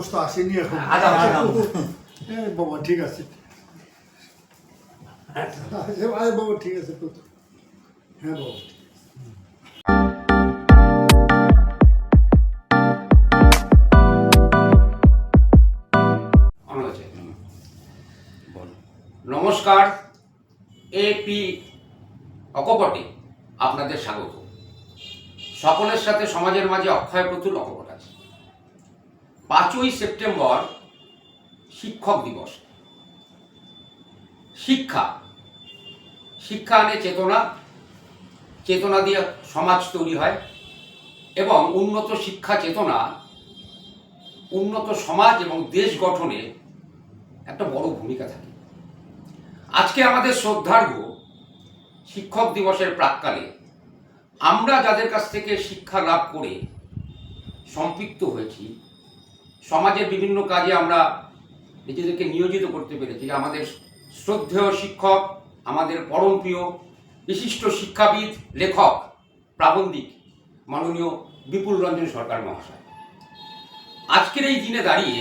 আপনার। তো আসেনি এখন। এ বাবা ঠিক আছে আচ্ছা আরে বাবা ঠিক আছে তো হ্যাঁ বাবা। নমস্কার এপি অকপটে আপনাদের স্বাগত সকলের সাথে সমাজের মাঝে অক্ষয় প্রচুর অকপট পাঁচই সেপ্টেম্বর শিক্ষক দিবস। শিক্ষা। শিক্ষা আনে চেতনা। চেতনা দিয়ে সমাজ তৈরি হয় এবং উন্নত শিক্ষা চেতনা উন্নত সমাজ এবং দেশ গঠনে একটা বড় ভূমিকা থাকে। আজকে আমাদের শ্রদ্ধার্ঘ শিক্ষক দিবসের প্রাককালে আমরা যাদের কাছ থেকে শিক্ষা লাভ করে সম্পৃক্ত হয়েছি সমাজের বিভিন্ন কাজে আমরা নিজেদেরকে নিয়োজিত করতে পেরেছি। আমাদের শ্রদ্ধেয় শিক্ষক, আমাদের পরম প্রিয় বিশিষ্ট শিক্ষাবিদ, লেখক, প্রাবন্ধিক, মাননীয় বিপুল রঞ্জন সরকার মহাশয়। আজকের এই দিনে দাঁড়িয়ে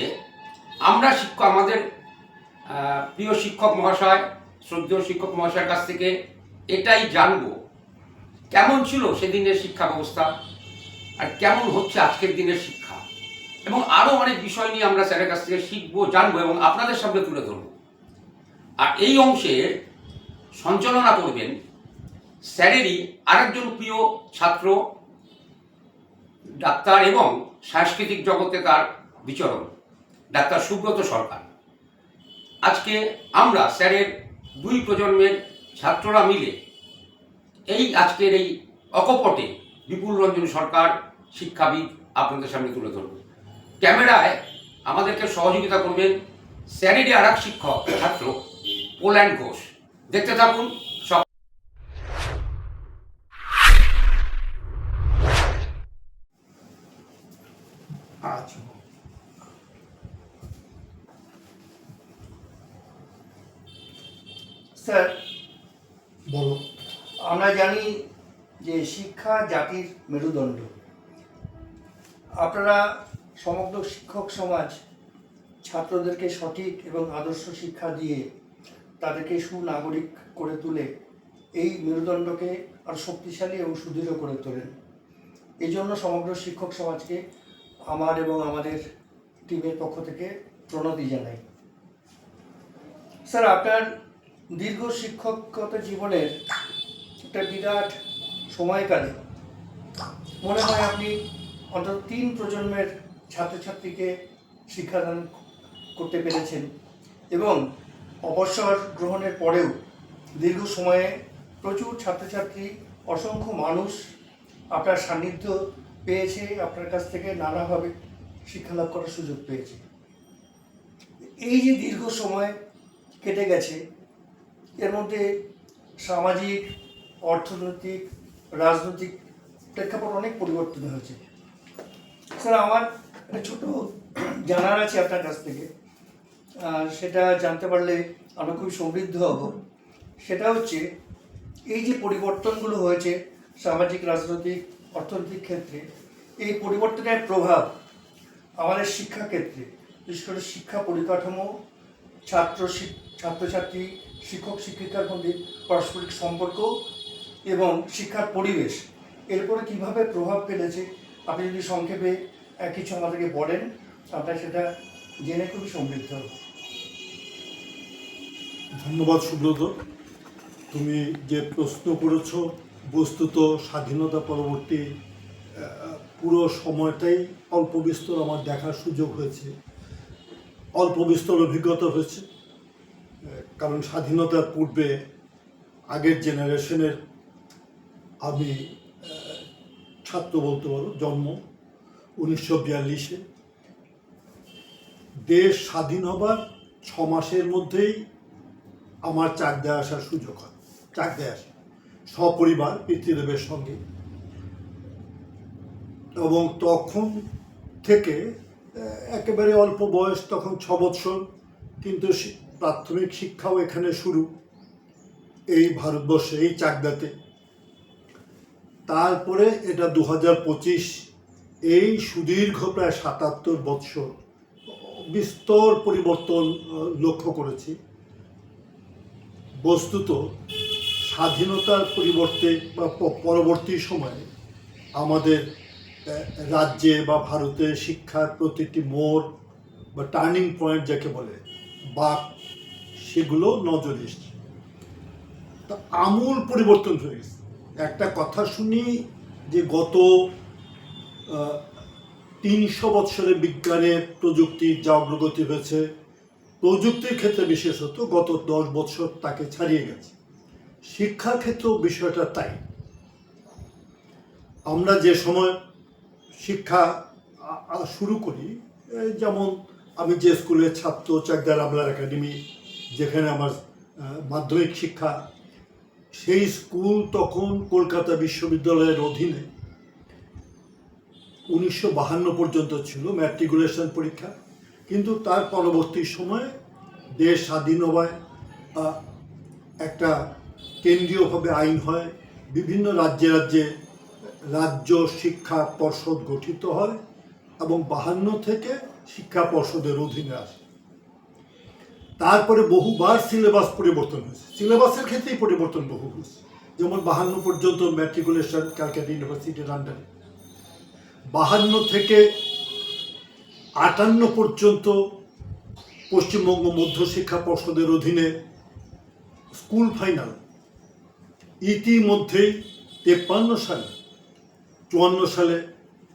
আমরা শিক্ষক, আমাদের প্রিয় শিক্ষক মহাশয়, শ্রদ্ধেয় শিক্ষক মহাশয়ের কাছ থেকে এটাই জানব, কেমন ছিল সেদিনের শিক্ষা ব্যবস্থা আর কেমন হচ্ছে আজকের দিনের শিক্ষা? এবং আরও অনেক বিষয় নিয়ে আমরা স্যারের কাছ থেকে শিখব, জানব এবং আপনাদের সামনে তুলে ধরবো। আর এই অংশে সঞ্চালনা করবেন স্যারেরই আরেকজন প্রিয় ছাত্র, ডাক্তার এবং সাংস্কৃতিক জগতে তার বিচরণ, ডাক্তার সুব্রত সরকার। আজকে আমরা স্যারের দুই প্রজন্মের ছাত্ররা মিলে এই আজকের এই অকপটে বিপুল রঞ্জন সরকার, শিক্ষাবিদ, আপনাদের সামনে তুলে ধরব। ক্যামেরায় আমাদেরকে সহযোগিতা করবেন স্যারেরই আর শিক্ষক, ছাত্র পোল্যান্ড ঘোষ। দেখতে থাকুন স্যার বলো আমরা জানি যে শিক্ষা জাতির মেরুদণ্ড। আপনারা সমগ্র শিক্ষক সমাজ ছাত্রদেরকে সঠিক এবং আদর্শ শিক্ষা দিয়ে তাদেরকে সুনাগরিক করে তুলে এই মেরুদণ্ডকে আর শক্তিশালী এবং সুদৃঢ় করে তোলেন। এই জন্য সমগ্র শিক্ষক সমাজকে আমার এবং আমাদের টিমের পক্ষ থেকে প্রণতি জানাই। স্যার, আপনার দীর্ঘ শিক্ষকতা জীবনের একটা বিরাট সময়কালে মনে হয় আপনি অন্তত তিন প্রজন্মের ছাত্রছাত্রীকে শিক্ষাদান করতে পেরেছেন এবং অবসর গ্রহণের পরেও দীর্ঘ সময়ে প্রচুর ছাত্রছাত্রী, অসংখ্য মানুষ আপনার সান্নিধ্য পেয়েছে, আপনার কাছ থেকে নানাভাবে শিক্ষালাভ করার সুযোগ পেয়েছে। এই যে দীর্ঘ সময় কেটে গেছে, এর মধ্যে সামাজিক, অর্থনৈতিক, রাজনৈতিক প্রেক্ষাপট অনেক পরিবর্তন হয়েছে। স্যার, আমার একটা ছোট জানার আছে আপনার কাছ থেকে। সেটা জানতে পারলে আমরা খুব সমৃদ্ধ হব। সেটা হচ্ছে, এই যে পরিবর্তনগুলো হয়েছে সামাজিক, রাজনৈতিক, অর্থনৈতিক ক্ষেত্রে, এই পরিবর্তনের প্রভাব আমাদের শিক্ষা ক্ষেত্রে বিশেষ করে শিক্ষা পরিকাঠামো, ছাত্র ছাত্রছাত্রী, শিক্ষক, শিক্ষিকার মধ্যে পারস্পরিক সম্পর্ক এবং শিক্ষার পরিবেশ, এর উপরে কীভাবে প্রভাব ফেলেছে, আপনি যদি সংক্ষেপে কিছু আমাদেরকে বলেন আমরা সেটা জেনে খুবই সমৃদ্ধ। ধন্যবাদ, সুব্রত। তুমি যে প্রশ্ন করেছ, বস্তুত স্বাধীনতা পরবর্তী পুরো সময়টাই অল্প বিস্তর আমার দেখার সুযোগ হয়েছে। অল্প বিস্তর অভিজ্ঞতা হয়েছে কারণ স্বাধীনতার পূর্বে আগের জেনারেশনের আমি ছাত্র বলতে পারো, জন্ম উনিশশো বিয়াল্লিশে। দেশ স্বাধীন হবার ছ মাসের মধ্যেই আমার চাকদায় আসার সুযোগ হয়। চাকদায় আসে। সপরিবার, পিতৃদেবের সঙ্গে। এবং তখন থেকে একেবারে অল্প বয়স তখন ছ বৎসর, কিন্তু প্রাথমিক শিক্ষাও এখানে শুরু। এই ভারতবর্ষে, এই চাকদাতে। তারপরে এটা দু হাজার পঁচিশ এই সুদীর্ঘ প্রায় সাতাত্তর বৎসর বিস্তর পরিবর্তন লক্ষ্য করেছি। বস্তুত স্বাধীনতার পরিবর্তে বা পরবর্তী সময়ে আমাদের রাজ্যে বা ভারতে শিক্ষার প্রতিটি মোড় বা টার্নিং পয়েন্ট যাকে বলে বা সেগুলো নজরে এসছে। তা আমূল পরিবর্তন হয়ে গেছে। একটা কথা শুনি যে গত তিনশো বৎসরে বিজ্ঞানের প্রযুক্তির যা অগ্রগতি হয়েছে। প্রযুক্তির ক্ষেত্রে বিশেষত গত দশ বছর তাকে ছাড়িয়ে গেছে। শিক্ষার ক্ষেত্রেও বিষয়টা তাই। আমরা যে সময় শিক্ষা শুরু করি যেমন আমি যে স্কুলের ছাত্র চাকদার আমলার একাডেমি, যেখানে আমার মাধ্যমিক শিক্ষা, সেই স্কুল তখন কলকাতা বিশ্ববিদ্যালয়ের অধীনে উনিশশো পর্যন্ত ছিল ম্যাট্রিকুলেশন পরীক্ষা। কিন্তু তার পরবর্তী সময়ে দেশ স্বাধীন হওয়ায় একটা কেন্দ্রীয়ভাবে আইন হয়, বিভিন্ন রাজ্যে রাজ্যে রাজ্য শিক্ষা পর্ষদ গঠিত হয় এবং বাহান্ন থেকে শিক্ষা পর্ষদের অধীনে আসে। তারপরে বহুবার সিলেবাস পরিবর্তন হয়েছে। সিলেবাসের ক্ষেত্রেই পরিবর্তন বহু হয়েছে। যেমন বাহান্ন পর্যন্ত ম্যাট্রিকুলেশন ক্যালকাটা ইউনিভার্সিটির আন্ডারে বাহান্ন থেকে আটান্ন পর্যন্ত পশ্চিমবঙ্গ মধ্যশিক্ষা পর্ষদের অধীনে স্কুল ফাইনাল। ইতিমধ্যেই তেপ্পান্ন সালে, চুয়ান্ন সালে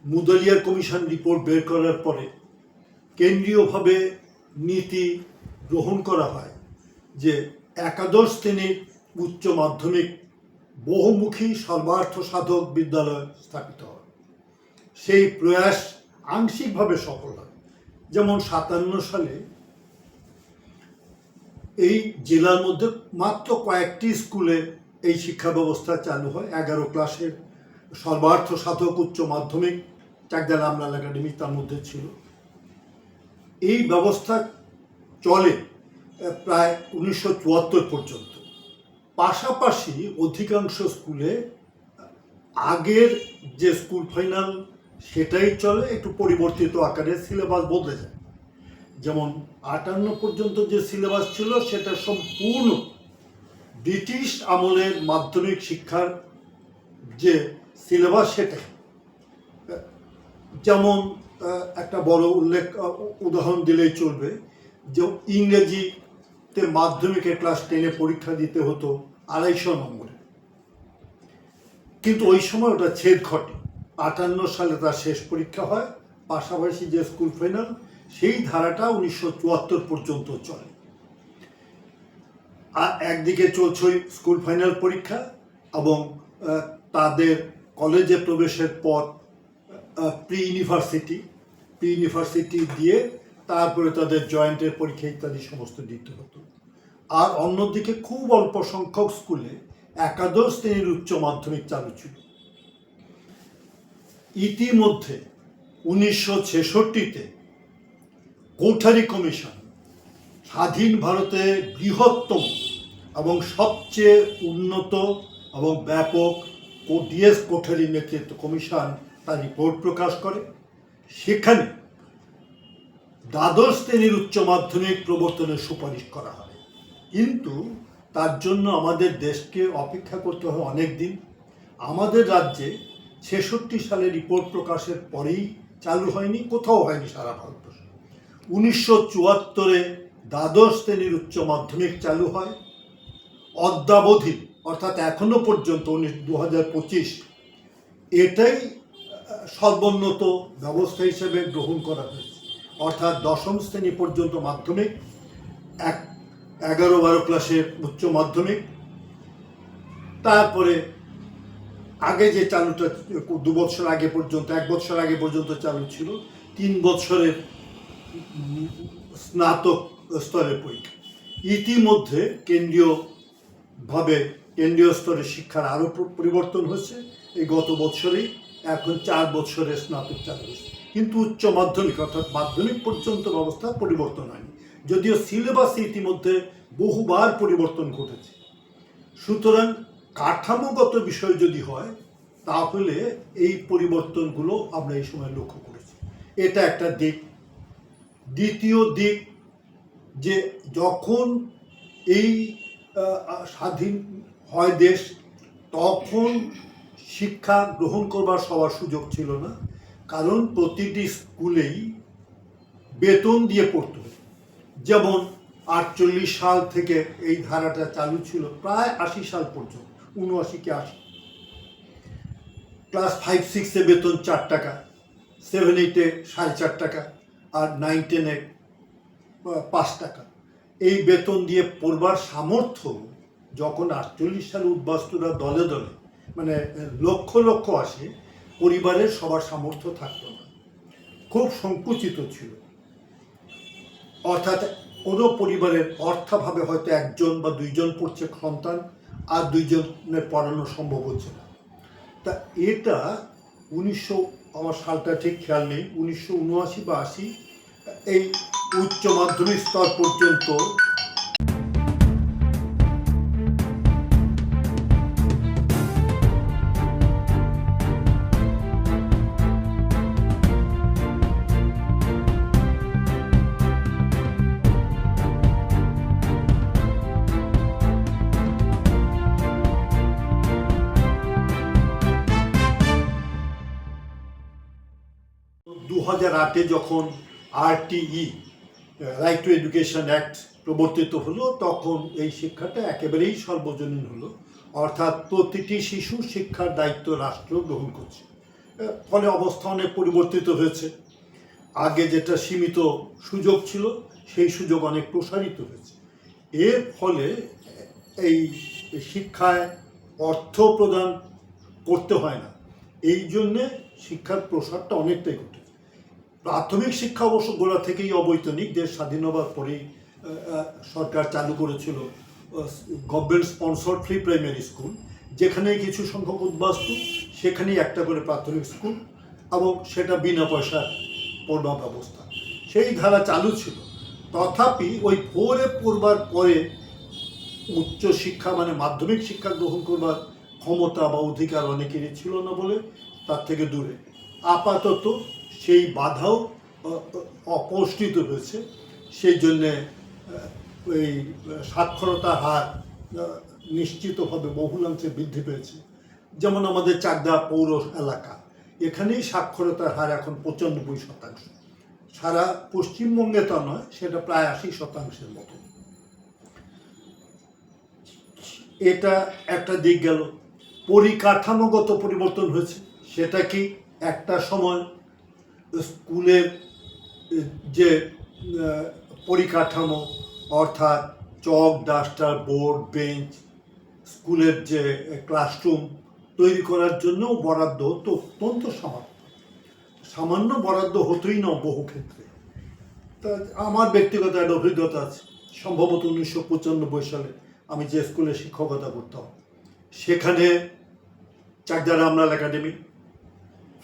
মুদালিয়ার কমিশন রিপোর্ট বের করার পরে কেন্দ্রীয়ভাবে নীতি গ্রহণ করা হয় যে একাদশ শ্রেণির উচ্চ মাধ্যমিক বহুমুখী সর্বার্থ সাধক বিদ্যালয় স্থাপিত হয়। সেই প্রয়াস আংশিকভাবে সফল হয়। যেমন সাতান্ন সালে এই জেলার মধ্যে মাত্র কয়েকটি স্কুলে এই শিক্ষা ব্যবস্থা চালু হয়। এগারো ক্লাসের সর্বার্থ সাধক উচ্চ মাধ্যমিক চাকদা রামলাল একাডেমি তার মধ্যে ছিল। এই ব্যবস্থা চলে প্রায় উনিশশো চুয়াত্তর পর্যন্ত। পাশাপাশি অধিকাংশ স্কুলে আগের যে স্কুল ফাইনাল সেটাই চলে, একটু পরিবর্তিত আকারে সিলেবাস বদলে যায়। যেমন আটান্ন পর্যন্ত যে সিলেবাস ছিল, সেটা সম্পূর্ণ ব্রিটিশ আমলের মাধ্যমিক শিক্ষার যে সিলেবাস সেটাই। যেমন একটা বড় উল্লেখ উদাহরণ দিলেই চলবে, যে ইংরেজিতে মাধ্যমিকে ক্লাস টেনে পরীক্ষা দিতে হতো আড়াইশো নম্বরে। কিন্তু ওই সময় ওটা ছেদ ঘটে। আটান্ন সালে তার শেষ পরীক্ষা হয়, পাশাপাশি যে স্কুল ফাইনাল, সেই ধারাটা উনিশশো চুয়াত্তর পর্যন্ত চলে। আর একদিকে চলছে স্কুল ফাইনাল পরীক্ষা এবং তাদের কলেজে প্রবেশের পর প্রি ইউনিভার্সিটি প্রি ইউনিভার্সিটি দিয়ে তারপরে তাদের জয়েন্টের পরীক্ষা ইত্যাদি সমস্ত দিতে হতো। আর অন্যদিকে খুব অল্প সংখ্যক স্কুলে একাদশ শ্রেণির উচ্চ মাধ্যমিক চালু ছিল। ইতিমধ্যে উনিশশো ছেষট্টিতে কোঠারি কমিশন স্বাধীন ভারতে বৃহত্তম এবং সবচেয়ে উন্নত এবং ব্যাপক ডিএস কোঠারি নেতৃত্ব কমিশন তার রিপোর্ট প্রকাশ করে। সেখানে দ্বাদশ শ্রেণির উচ্চ মাধ্যমিক প্রবর্তনের সুপারিশ করা হয়। কিন্তু তার জন্য আমাদের দেশকে অপেক্ষা করতে হয় অনেক দিন। আমাদের রাজ্যে ছেষট্টি সালে রিপোর্ট প্রকাশের পরেই চালু হয়নি, কোথাও হয়নি সারা ভারতবর্ষে। উনিশশো চুয়াত্তরে দ্বাদশ শ্রেণির উচ্চ মাধ্যমিক চালু হয়। অদ্যাবধি, অর্থাৎ এখনও পর্যন্ত উনিশ দু হাজার পঁচিশ, এটাই সর্বোন্নত ব্যবস্থা হিসেবে গ্রহণ করা হয়েছে। অর্থাৎ দশম শ্রেণি পর্যন্ত মাধ্যমিক, এক এগারো বারো ক্লাসের উচ্চ মাধ্যমিক, তারপরে আগে যে চালুটা দু বছর আগে পর্যন্ত, এক বছর আগে পর্যন্ত চালু ছিল, তিন বছরের স্নাতক স্তরের পরীক্ষা। ইতিমধ্যে কেন্দ্রীয় ভাবে কেন্দ্রীয় স্তরে শিক্ষার আরও পরিবর্তন হয়েছে। এই গত বছরেই এখন চার বছরের স্নাতক চালু হয়েছে। কিন্তু উচ্চ মাধ্যমিক অর্থাৎ মাধ্যমিক পর্যন্ত ব্যবস্থা পরিবর্তন হয়নি। যদিও সিলেবাসে ইতিমধ্যে বহুবার পরিবর্তন ঘটেছে। সুতরাং কাঠামোগত বিষয় যদি হয়, তাহলে এই পরিবর্তনগুলো আমরা এই সময় লক্ষ্য করেছি। এটা একটা দিক। দ্বিতীয় দিক, যে যখন এই স্বাধীন হয় দেশ, তখন শিক্ষা গ্রহণ করবার সবার সুযোগ ছিল না। কারণ প্রতিটি স্কুলেই বেতন দিয়ে পড়তে যেমন আটচল্লিশ সাল থেকে এই ধারাটা চালু ছিল, প্রায় আশি সাল পর্যন্ত। উনআশি কি আশি। ক্লাস ফাইভ, সিক্সে বেতন চার টাকা, সেভেন, এইটে সাড়ে চার টাকা, আর নাইন, টেনে পাঁচ টাকা। এই বেতন দিয়ে পড়বার সামর্থ্য যখন আটচল্লিশ সালে উদ্বাস্তুরা দলে দলে মানে লক্ষ লক্ষ আসে, পরিবারের সবার সামর্থ্য থাকতো না। খুব সংকুচিত ছিল। অর্থাৎ কোনো পরিবারের অর্থাভাবে হয়তো একজন বা দুইজন পড়ছে সন্তান আর দুইজনের পড়ানো সম্ভব হচ্ছে না। তা এটা উনিশশো, আমার সালটা ঠিক খেয়াল নেই, উনিশশো উনআশি বা আশি, এই উচ্চ মাধ্যমিক স্তর পর্যন্ত আটে যখন RTE right to education act প্রবর্তিত হলো, তখন এই শিক্ষাটা একেবারেই সর্বজনীন হলো। অর্থাৎ প্রতিটি শিশু শিক্ষার দায়িত্ব রাষ্ট্র গ্রহণ করছে। ফলে অবস্থা অনেক পরিবর্তিত হয়েছে। আগে যেটা সীমিত সুযোগ ছিল, সেই সুযোগ অনেক প্রসারিত হয়েছে। এর ফলে এই শিক্ষায় অর্থ প্রদান করতে হয় না। এই জন্যে শিক্ষার প্রসারটা অনেকটাই ঘটেছে প্রাথমিক শিক্ষা অবশ্য গোড়া থেকেই অবৈতনিক, দেশ স্বাধীন হবার পরেই সরকার চালু করেছিল government sponsor free primary school যেখানে কিছু সংখ্যক উদ্বাস্তু, সেখানেই একটা করে প্রাথমিক স্কুল এবং সেটা বিনা পয়সার পড়বা ব্যবস্থা। সেই ধারা চালু ছিল। তথাপি ওই ফোরে পড়বার পরে উচ্চ শিক্ষা মানে মাধ্যমিক শিক্ষা গ্রহণ করবার ক্ষমতা বা অধিকার অনেকেরই ছিল না বলে তার থেকে দূরে। আপাতত সেই বাধাও অপৌষ্টিত হয়েছে। সেই জন্যে ওই সাক্ষরতার হার নিশ্চিতভাবে বহুলাংশে বৃদ্ধি পেয়েছে। যেমন আমাদের চাকদা পৌর এলাকা, এখানেই সাক্ষরতার হার এখন পঁচানব্বই শতাংশ। সারা পশ্চিমবঙ্গে তা নয়, সেটা প্রায় আশি শতাংশের মতো। এটা একটা দিক গেল। পরিকাঠামোগত পরিবর্তন হয়েছে। সেটা কি একটা সময় স্কুলের যে পরিকাঠামো, অর্থাৎ চক, ডাস্টার, বোর্ড, বেঞ্চ, স্কুলের যে ক্লাসরুম তৈরি করার জন্যও বরাদ্দ হতো অত্যন্ত সামান্য। সামান্য বরাদ্দ হতোই না বহু ক্ষেত্রে। তা আমার ব্যক্তিগত একটা অভিজ্ঞতা আছে। সম্ভবত উনিশশো পঁচানব্বই সালে আমি যে স্কুলে শিক্ষকতা করতাম, সেখানে Chakdah Ramlal academy,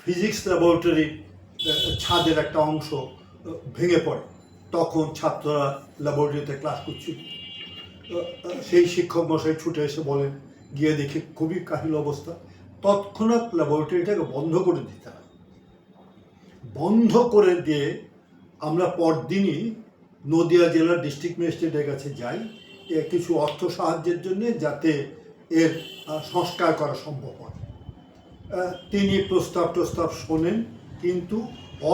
physics laboratory ছাদের একটা অংশ ভেঙে পড়ে। তখন ছাত্ররা ল্যাবরেটরিতে ক্লাস করছিল। সেই শিক্ষক মশাই ছুটে এসে বলেন, গিয়ে দেখি খুবই কাহিল অবস্থা। তৎক্ষণাৎ ল্যাবরেটরিটাকে বন্ধ করে দিতে হয়। বন্ধ করে দিয়ে আমরা পরদিনই নদিয়া জেলার ডিস্ট্রিক্ট ম্যাজিস্ট্রেটের কাছে যাই। কিছু অর্থ সাহায্যের জন্য যাতে এর সংস্কার করা সম্ভব হয়। তিনি প্রস্তাব প্রস্তাব শোনেন। কিন্তু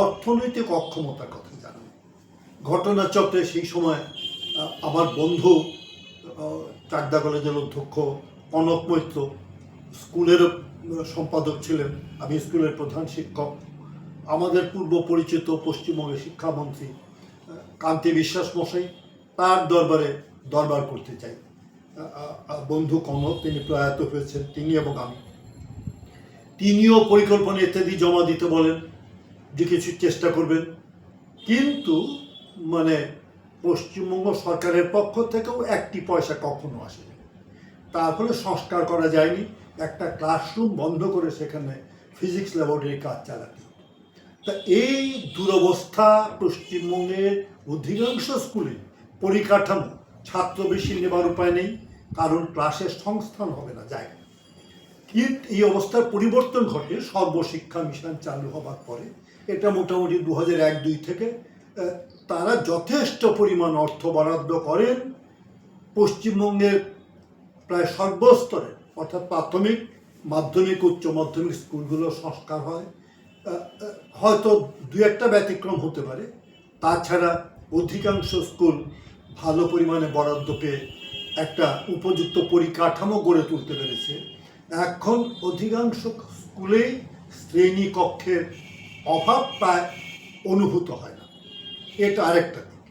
অর্থনৈতিক অক্ষমতার কথা জানান। ঘটনাচক্রে সেই সময় আমার বন্ধু চাকদা কলেজের অধ্যক্ষ কনক মৈত্র স্কুলের সম্পাদক ছিলেন। আমি স্কুলের প্রধান শিক্ষক। আমাদের পূর্ব পরিচিত পশ্চিমবঙ্গের শিক্ষামন্ত্রী কান্তি বিশ্বাস মশাই তার দরবারে দরবার করতে চাই। বন্ধু কনক তিনি প্রয়াত হয়েছেন, তিনি এবং আমি। তিনিও পরিকল্পনা ইত্যাদি জমা দিতে বলেন। কিছু চেষ্টা করবেন। কিন্তু মানে পশ্চিমবঙ্গ সরকারের পক্ষ থেকেও একটি পয়সা কখনো আসেনি। তার ফলে সংস্কার করা যায়নি। একটা ক্লাসরুম বন্ধ করে সেখানে ফিজিক্স ল্যাবরেটরির কাজ চালাতে তা এই দুরবস্থা পশ্চিমবঙ্গের অধিকাংশ স্কুলে পরিকাঠামো, ছাত্র বেশি নেবার উপায় নেই, কারণ ক্লাসের সংস্থান হবে না জায়গা কিন্তু এই অবস্থার পরিবর্তন ঘটে, সর্বশিক্ষা মিশন চালু হবার পরে। এটা মোটামুটি দু হাজার এক, দুই থেকে তারা যথেষ্ট পরিমাণ অর্থ বরাদ্দ করেন পশ্চিমবঙ্গের প্রায় সর্বস্তরে, অর্থাৎ প্রাথমিক মাধ্যমিক, উচ্চ মাধ্যমিক স্কুলগুলো সংস্কার হয়। হয়তো দু একটা ব্যতিক্রম হতে পারে। তাছাড়া অধিকাংশ স্কুল ভালো পরিমাণে বরাদ্দ পেয়ে একটা উপযুক্ত পরিকাঠামো গড়ে তুলতে পেরেছে। এখন অধিকাংশ স্কুলেই শ্রেণি কক্ষের অভাব প্রায় অনুভূত হয় না। এটা আরেকটা দিক।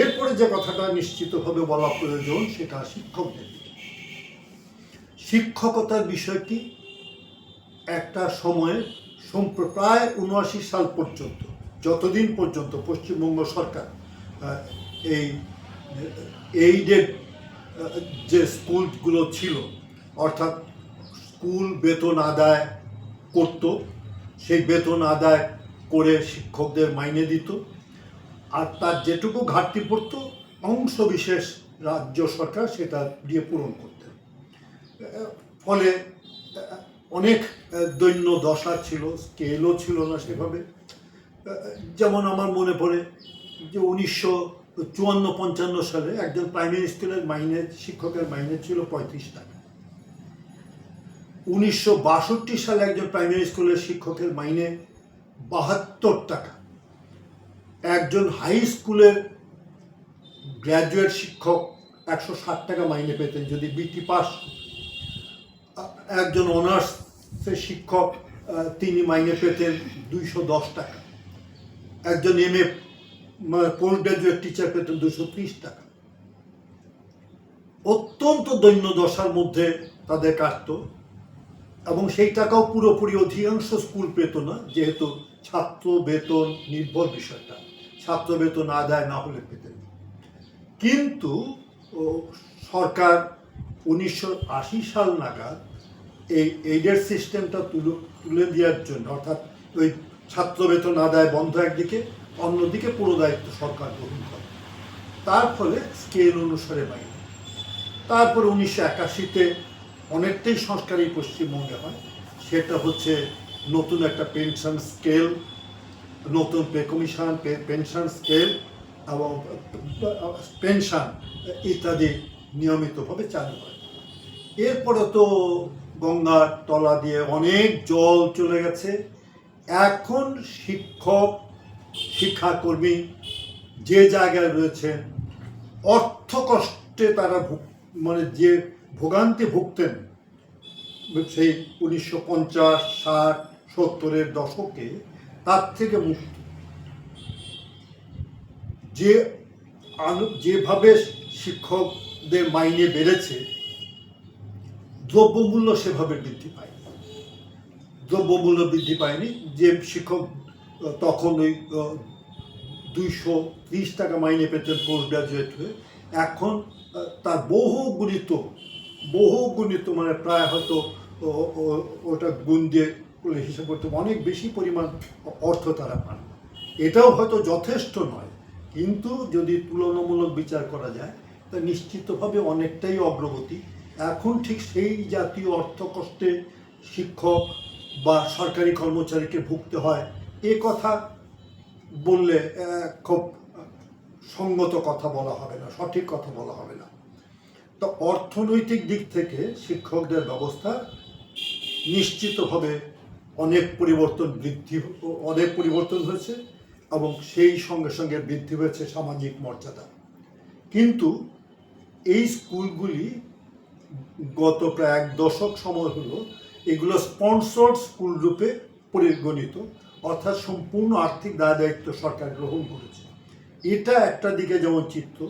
এরপরে যে কথাটা নিশ্চিতভাবে বলা প্রয়োজন, সেটা শিক্ষকদের দিকে। শিক্ষকতার বিষয়টি একটা সময়ে প্রায় উনআশি সাল পর্যন্ত, যতদিন পর্যন্ত পশ্চিমবঙ্গ সরকার এই, এইডেড যে স্কুলগুলো ছিল, অর্থাৎ স্কুল বেতন আদায় করত সেই বেতন আদায় করে শিক্ষকদের মাইনে দিত। আর তার যেটুকু ঘাটতি পড়তো অংশ বিশেষ রাজ্য সরকার সেটা দিয়ে পূরণ করতেন। ফলে অনেক দৈন্য দশা ছিল স্কেলও ছিল না সেভাবে। যেমন আমার মনে পড়ে যে উনিশশো চুয়ান্ন পঞ্চান্ন সালে একজন প্রাইমারি স্কুলের মাইনে, শিক্ষকের মাইনে ছিল পঁয়ত্রিশ টাকা। উনিশশো বাষট্টি সালে একজন প্রাইমারি স্কুলের শিক্ষকের মাইনে বাহাত্তর টাকা। একজন হাই স্কুলের গ্র্যাজুয়েট শিক্ষক একশো ষাট টাকা মাইনে পেতেন যদি বিটি পাস একজন অনার্সের শিক্ষক তিনি মাইনে পেতেন দুইশো দশ টাকা। একজন M A post graduate teacher পেতেন দুশো ত্রিশ টাকা। অত্যন্ত দৈন্য দশার মধ্যে তাদের কাটতো। এবং সেই টাকাও পুরোপুরি অধিকাংশ স্কুল পেত না, যেহেতু ছাত্র বেতন নির্ভর বিষয়টা। ছাত্র বেতন আদায় না হলে পেতেন কিন্তু সরকার উনিশশো আশি সাল নাগাদ এই এইডের সিস্টেমটা তুলে তুলে দেওয়ার জন্য, অর্থাৎ ওই ছাত্র বেতন আদায় বন্ধ একদিকে, অন্যদিকে পুরো দায়িত্ব সরকার গ্রহণ করে। তার ফলে স্কেল অনুসারে বাইরে। তারপর উনিশশো একাশিতে অনেকটাই সংস্কার এই পশ্চিমবঙ্গে হয়। সেটা হচ্ছে নতুন একটা পেনশন স্কেল নতুন পে কমিশন পেনশন স্কেল এবং পেনশন ইত্যাদি নিয়মিতভাবে চালু হয়। এরপরে তো গঙ্গার তলা দিয়ে অনেক জল চলে গেছে। এখন শিক্ষক, শিক্ষাকর্মী যে জায়গায় রয়েছেন অর্থ কষ্টে তারা মানে যে ভোগান্তি ভুগতেন। সেই উনিশশো পঞ্চাশ, ষাট, সত্তরের দশকে তার থেকে মুক্ত। যে যেভাবে শিক্ষকদের মাইনে বেড়েছে, দ্রব্যমূল্য সেভাবে বৃদ্ধি পায়নি দ্রব্যমূল্য বৃদ্ধি পায়নি। যে শিক্ষক তখন ওই দুইশো ত্রিশ টাকা মাইনে পেতেন পোস্ট গ্রাজুয়েট হয়ে, এখন তার বহু গুণিত বহু গুণিত মানে প্রায় হয়তো ওটা গুণ দিয়ে হিসাব করতে অনেক বেশি পরিমাণ অর্থ তারা পান। এটাও হয়তো যথেষ্ট নয়, কিন্তু যদি তুলনামূলক বিচার করা যায়, তা নিশ্চিতভাবে অনেকটাই অগ্রগতি। এখন ঠিক সেই জাতীয় অর্থ কষ্টে শিক্ষক বা সরকারি কর্মচারীকে ভুগতে হয়। এ কথা বললে খুব সঙ্গত কথা বলা হবে না, সঠিক কথা বলা হবে না। তো অর্থনৈতিক দিক থেকে শিক্ষকদের ব্যবস্থা নিশ্চিতভাবে অনেক পরিবর্তন বৃদ্ধি অনেক পরিবর্তন হয়েছে এবং সেই সঙ্গে সঙ্গে বৃদ্ধি হয়েছে সামাজিক মর্যাদা। কিন্তু এই স্কুলগুলি গত প্রায় এক দশক সময় হলো এগুলো স্পন্সর্ড স্কুল রূপে পরিগণিত, অর্থাৎ সম্পূর্ণ আর্থিক দায় দায়িত্ব সরকার গ্রহণ করেছে। এটা একটা দিকে যেমন চিত্র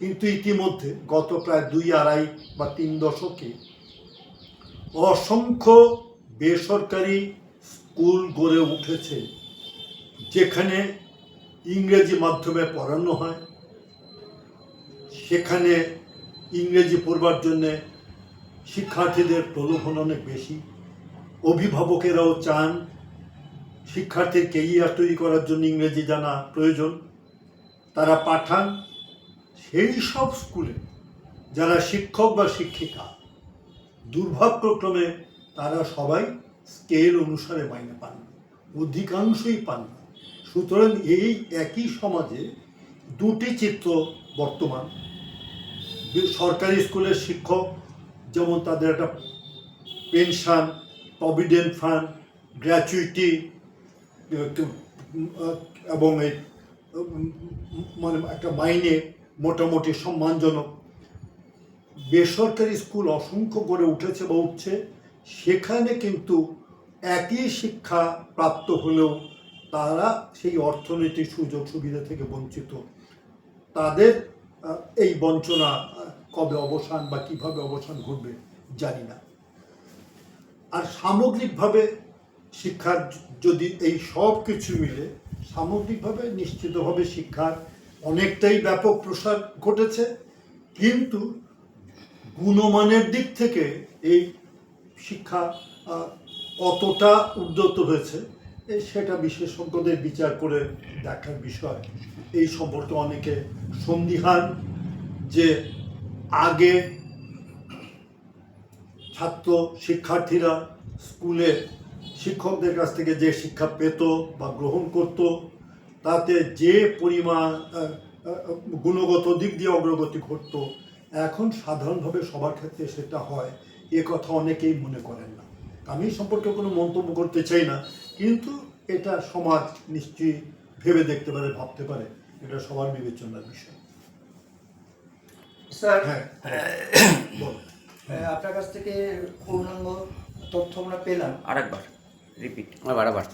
কিন্তু ইতিমধ্যে গত প্রায় দুই আড়াই বা তিন দশকে অসংখ্য বেসরকারি স্কুল গড়ে উঠেছে, যেখানে ইংরেজি মাধ্যমে পড়ানো হয়, সেখানে ইংরেজি পড়বার জন্যে শিক্ষার্থীদের প্রলোভন অনেক বেশি। অভিভাবকেরাও চান শিক্ষার্থীর কেরিয়ার তৈরি করার জন্য ইংরেজি জানা প্রয়োজন। তারা পাঠান সেই সব স্কুলে যারা শিক্ষক বা শিক্ষিকা, দুর্ভাগ্যক্রমে তারা সবাই স্কেল অনুসারে মাইনে পান, অধিকাংশই পান না। সুতরাং এই একই সমাজে দুটি চিত্র বর্তমান। সরকারি স্কুলের শিক্ষক, যেমন তাদের একটা পেনশন প্রভিডেন্ট ফান্ড গ্র্যাচুইটি এবং মানে একটা মাইনে মোটামুটি সম্মানজনক। বেসরকারি স্কুল অসংখ্য করে উঠেছে বা উঠছে। সেখানে কিন্তু একই শিক্ষা প্রাপ্ত হলেও তারা সেই অর্থনৈতিক সুযোগ সুবিধা থেকে বঞ্চিত। তাদের এই বঞ্চনা কবে অবসান বা কীভাবে অবসান ঘটবে জানি না। আর সামগ্রিকভাবে শিক্ষার যদি এই সব কিছু মিলে, সামগ্রিকভাবে নিশ্চিতভাবে শিক্ষার অনেকটাই ব্যাপক প্রসার ঘটেছে, কিন্তু গুণমানের দিক থেকে এই শিক্ষা কতটা উদ্যত হয়েছে সেটা বিশেষজ্ঞদের বিচার করে দেখার বিষয়। এই সম্পর্কে অনেকে সন্দিহান যে আগে ছাত্র শিক্ষার্থীরা স্কুলে শিক্ষকদের কাছ থেকে যে শিক্ষা পেত বা গ্রহণ করত তাতে যে পরিমাণ গুণগত দিক দিয়ে অগ্রগতি ঘটতো এখন সাধারণভাবে সবার ক্ষেত্রে সেটা হয়। এ কথা অনেকেই মনে করেন না। আমি সম্পর্কে কোনো মন্তব্য করতে চাই না কিন্তু এটা সমাজ নিশ্চয়ই ভেবে দেখতে পারে ভাবতে পারে। এটা সবার বিবেচনার বিষয়। স্যার হ্যাঁ আপনার কাছ থেকে পূর্ণাঙ্গ তথ্য আমরা পেলাম। আরেকবার রিপিট আবার আবার।